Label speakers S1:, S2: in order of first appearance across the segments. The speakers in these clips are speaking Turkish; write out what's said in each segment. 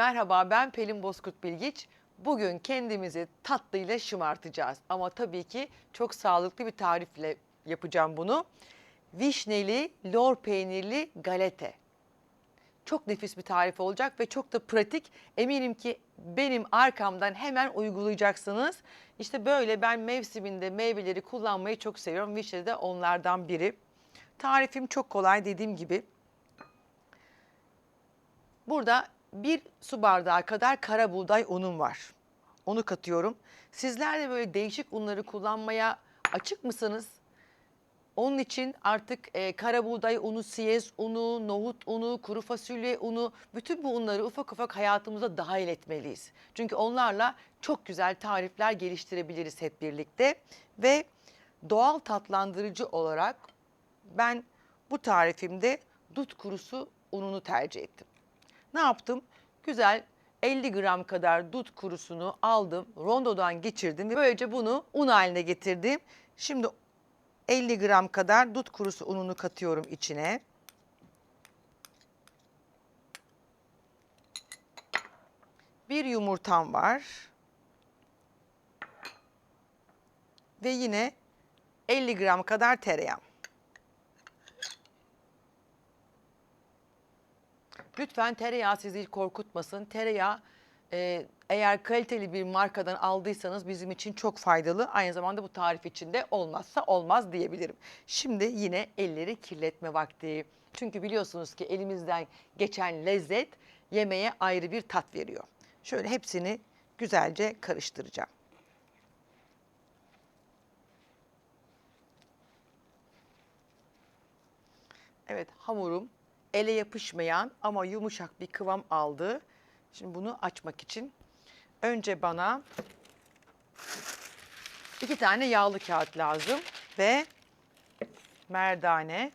S1: Merhaba ben Pelin Bozkurt Bilgiç. Bugün kendimizi tatlıyla şımartacağız. Ama tabii ki çok sağlıklı bir tarifle yapacağım bunu. Vişneli, lor peynirli galete. Çok nefis bir tarif olacak ve çok da pratik. Eminim ki benim arkamdan hemen uygulayacaksınız. İşte böyle ben mevsiminde meyveleri kullanmayı çok seviyorum. Vişne de onlardan biri. Tarifim çok kolay dediğim gibi. Burada bir su bardağı kadar kara buğday unum var. Onu katıyorum. Sizler de böyle değişik unları kullanmaya açık mısınız? Onun için artık e, kara buğday unu, siyez unu, nohut unu, kuru fasulye unu bütün bu unları ufak ufak hayatımıza dahil etmeliyiz. Çünkü onlarla çok güzel tarifler geliştirebiliriz hep birlikte. Ve doğal tatlandırıcı olarak ben bu tarifimde dut kurusu ununu tercih ettim. Ne yaptım? Güzel 50 gram kadar dut kurusunu aldım, rondodan geçirdim ve böylece bunu un haline getirdim. Şimdi 50 gram kadar dut kurusu ununu katıyorum içine. Bir yumurtam var. Ve yine 50 gram kadar tereyağım. Lütfen tereyağı sizi korkutmasın. Tereyağı e, eğer kaliteli bir markadan aldıysanız bizim için çok faydalı. Aynı zamanda bu tarif için de olmazsa olmaz diyebilirim. Şimdi yine elleri kirletme vakti. Çünkü biliyorsunuz ki elimizden geçen lezzet yemeğe ayrı bir tat veriyor. Şöyle hepsini güzelce karıştıracağım. Evet hamurum ele yapışmayan ama yumuşak bir kıvam aldı. Şimdi bunu açmak için önce bana iki tane yağlı kağıt lazım ve merdane.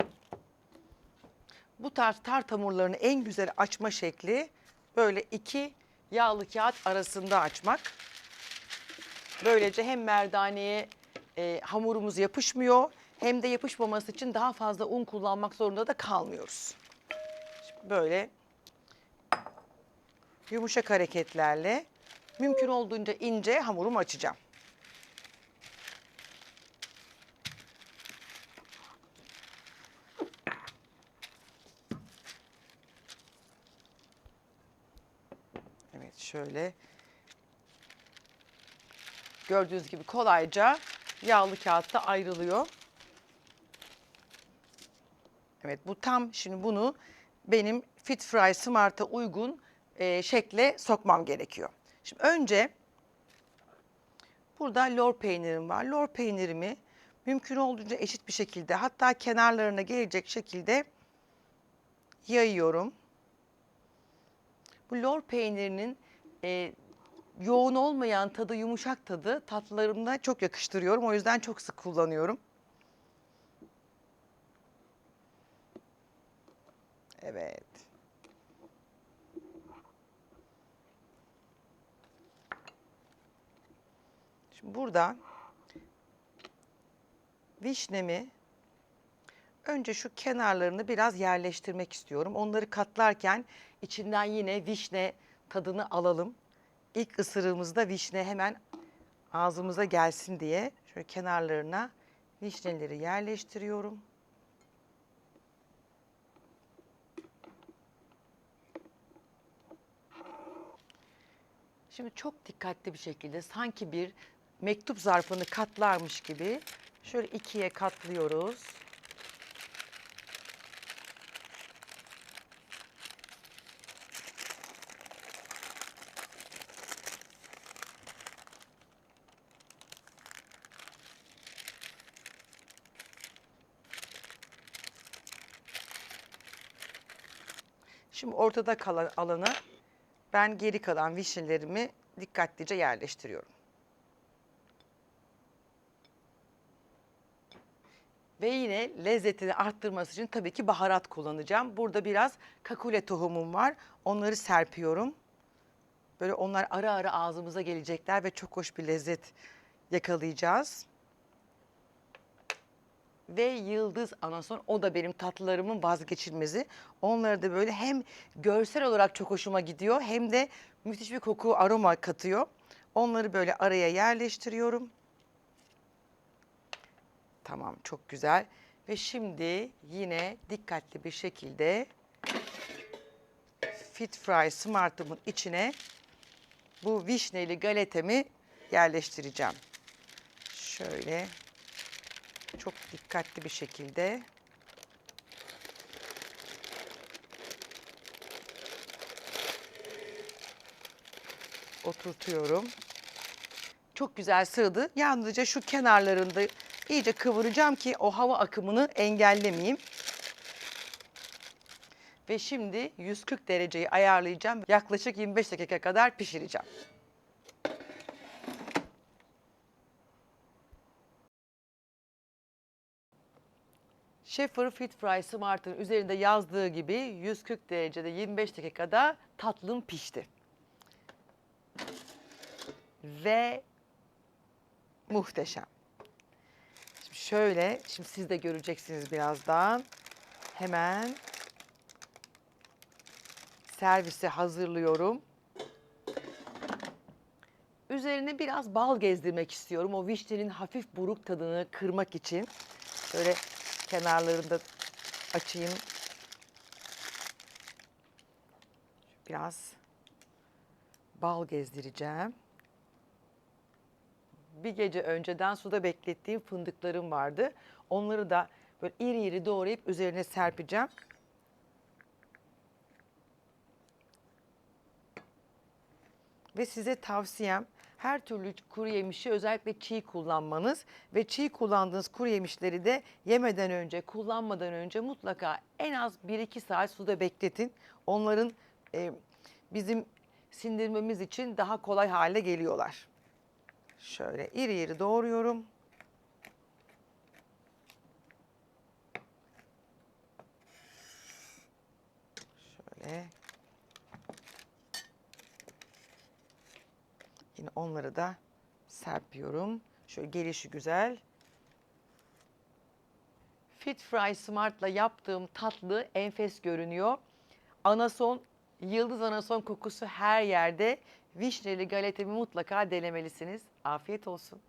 S1: Bu tarz tart hamurlarını en güzel açma şekli böyle iki yağlı kağıt arasında açmak. Böylece hem merdaneye e, hamurumuz yapışmıyor hem de yapışmaması için daha fazla un kullanmak zorunda da kalmıyoruz. Böyle yumuşak hareketlerle mümkün olduğunca ince hamurumu açacağım. Evet şöyle gördüğünüz gibi kolayca yağlı kağıtta ayrılıyor. Evet bu tam şimdi bunu benim Fit Fry Smart'a uygun e, şekle sokmam gerekiyor. Şimdi önce burada lor peynirim var. Lor peynirimi mümkün olduğunca eşit bir şekilde hatta kenarlarına gelecek şekilde yayıyorum. Bu lor peynirinin e, yoğun olmayan tadı, yumuşak tadı tatlılarımda çok yakıştırıyorum. O yüzden çok sık kullanıyorum. Evet. Şimdi burada vişnemi önce şu kenarlarını biraz yerleştirmek istiyorum. Onları katlarken içinden yine vişne tadını alalım. İlk ısırığımızda vişne hemen ağzımıza gelsin diye şöyle kenarlarına vişneleri yerleştiriyorum. Şimdi çok dikkatli bir şekilde sanki bir mektup zarfını katlarmış gibi şöyle ikiye katlıyoruz. Şimdi ortada kalan alana ben geri kalan vişnelerimi dikkatlice yerleştiriyorum. Ve yine lezzetini arttırması için tabii ki baharat kullanacağım. Burada biraz kakule tohumum var. Onları serpiyorum. Böyle onlar ara ara ağzımıza gelecekler ve çok hoş bir lezzet yakalayacağız. Ve yıldız anason. O da benim tatlılarımın vazgeçilmezi. Onları da böyle hem görsel olarak çok hoşuma gidiyor hem de müthiş bir koku aroma katıyor. Onları böyle araya yerleştiriyorum. Tamam çok güzel. Ve şimdi yine dikkatli bir şekilde Fit Fry Smart'ımın içine bu vişneli galetemi yerleştireceğim. Şöyle çok dikkatli bir şekilde oturtuyorum. Çok güzel sığdı. Yalnızca şu kenarlarında iyice kıvıracağım ki o hava akımını engellemeyeyim. Ve şimdi 140 dereceyi ayarlayacağım. Yaklaşık 25 dakika kadar pişireceğim. Schaefer Fit Fry Smart'ın üzerinde yazdığı gibi 140 derecede 25 dakikada tatlım pişti. Ve muhteşem. Şimdi şöyle, şimdi siz de göreceksiniz birazdan. Hemen servise hazırlıyorum. Üzerine biraz bal gezdirmek istiyorum. O vişnenin hafif buruk tadını kırmak için. Şöyle kenarlarını da açayım. Biraz bal gezdireceğim. Bir gece önceden suda beklettiğim fındıklarım vardı. Onları da böyle iri iri doğrayıp üzerine serpeceğim. Ve size tavsiyem her türlü kuru yemişi özellikle çiğ kullanmanız ve çiğ kullandığınız kuru yemişleri de yemeden önce, kullanmadan önce mutlaka en az 1-2 saat suda bekletin. Onların e, bizim sindirmemiz için daha kolay hale geliyorlar. Şöyle iri iri doğruyorum. Şöyle. Yine onları da serpiyorum. Şöyle gelişi güzel. Fit Fry Smart'la yaptığım tatlı enfes görünüyor. Anason, yıldız anason kokusu her yerde. Vişneli galetemi mutlaka denemelisiniz. Afiyet olsun.